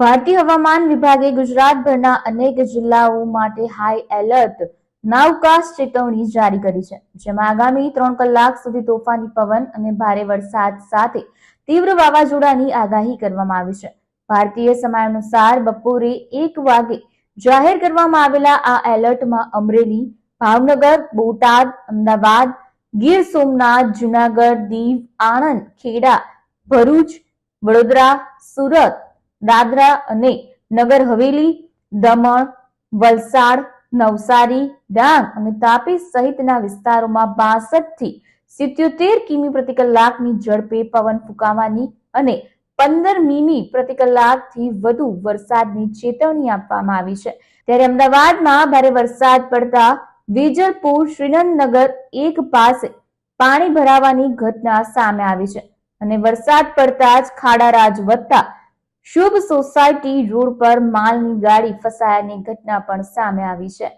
ભારતીય હવામાન વિભાગે ગુજરાતભરના અનેક જિલ્લાઓ માટે હાઈ એલર્ટ નાવકાસ્ટ ચેતવણી જારી કરી છે. જેમાં આગામી ત્રણ કલાક સુધી તોફાની પવન અને ભારે વરસાદ સાથે તીવ્ર વાવાઝોડાની આગાહી કરવામાં આવી છે. ભારતીય સમય અનુસાર બપોરે એક વાગે જાહેર કરવામાં આવેલા આ એલર્ટમાં અમરેલી, ભાવનગર, બોટાદ, અમદાવાદ, ગીર સોમનાથ, જુનાગઢ, દીવ, આણંદ, ખેડા, ભરૂચ, વડોદરા, સુરત દાદરા અને નગર હવેલી, દમણ, વલસાડ, નવસારી, ડાંગ અને તાપી સહિતના વિસ્તારોમાં બાસઠથી સિત્યોતેર કિમી પ્રતિ કલાકની ઝડપે પવન ફૂંકાવાની અને પંદર મીમી પ્રતિ કલાકથી વધુ વરસાદની ચેતવણી આપવામાં આવી છે. ત્યારે અમદાવાદમાં ભારે વરસાદ પડતા વેજલપુર, શ્રીનંદનગર એક પાસે પાણી ભરાવાની ઘટના સામે આવી છે અને વરસાદ પડતા જ ખાડા રાજ વધતા શુભ સોસાયટી રોડ પર માલની ગાડી ફસાયાની ઘટના પણ સામે આવી છે.